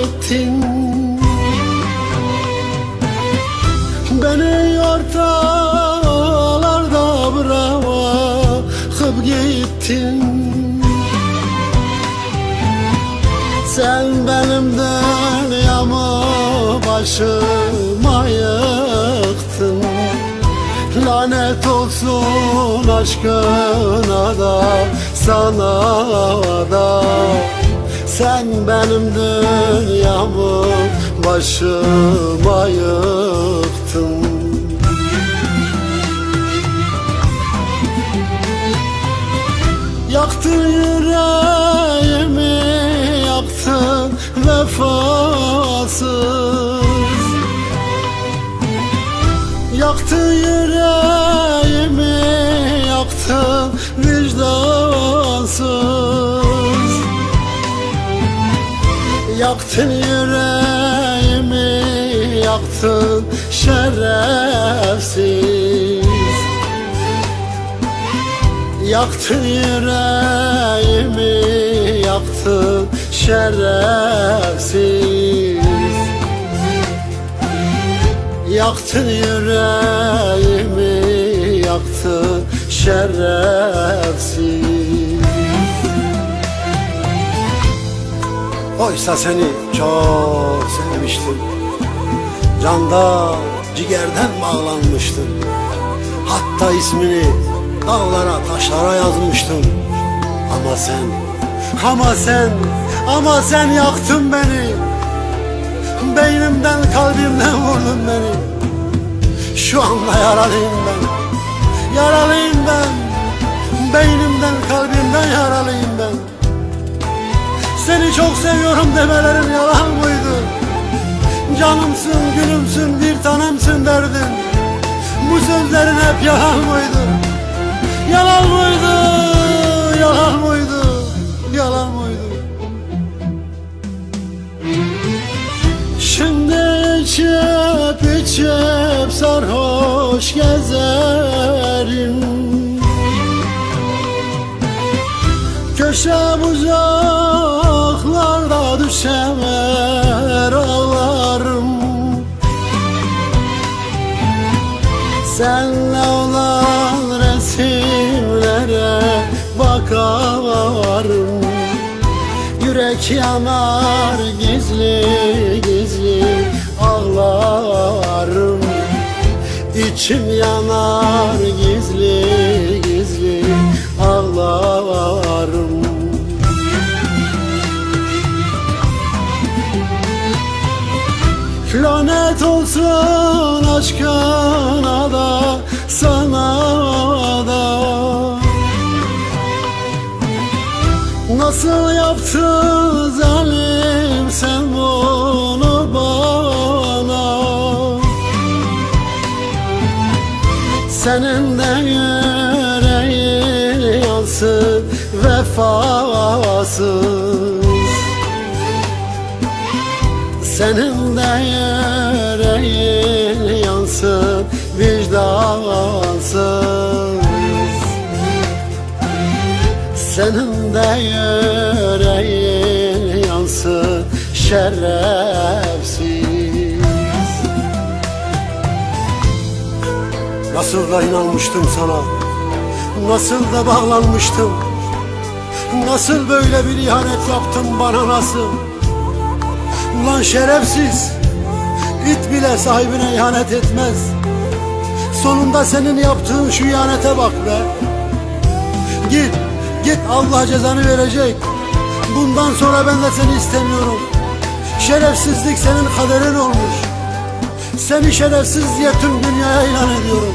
ettin. Beni ortalarda bırakıp gittin. Sen benim dünyamı başıma yıktın. Lanet olsun aşkına da sana da Sen benim dünyamı başıma yıktın Yaktın yüreğimi yaktın vefasız. Yaktın yüreğimi yaktın vicdansız Yaktın yüreğimi yaktın şerefsiz. Yaktın yüreğimi yaktın şerefsiz. Yaktın yüreğimi yaktın şerefsiz Oysa seni çok sevmiştim. Canda cigerden bağlanmıştım. Hatta ismini dağlara taşlara yazmıştım. Ama sen, ama sen, ama sen yaktın beni. Beynimden kalbimden vurdun beni. Şu anda yaralıyım ben Yaralıyım ben. Beynimden Seni çok seviyorum demelerim yalan mıydı? Canımsın gülümsün bir tanemsin derdin. Bu sözlerin hep yalan mıydı? Yalan mıydı? Yalan mıydı? Yalan mıydı? Şimdi içip içip sarhoş gezerim. Köşe bucaklarda düşer ağlarım. Senle olan resimlere bakarım Yürek yanar gizli gizli ağlarım. İçim yanar gizli aşkına da sana da. Nasıl yaptın zalim sen bunu bana? Senin de yüreğin yansın vefasız. Senin de yüreğin yansın vicdansız. Senin de yüreğin yansın şerefsiz. Nasıl da inanmıştım sana Nasıl da bağlanmıştım. Nasıl böyle bir ihanet yaptın bana nasıl? Ulan şerefsiz İt bile sahibine ihanet etmez Sonunda senin yaptığın şu ihanete bak be Git, git Allah cezanı verecek. Bundan sonra ben de seni istemiyorum. Şerefsizlik senin kaderin olmuş. Seni şerefsiz diye tüm dünyaya ilan ediyorum.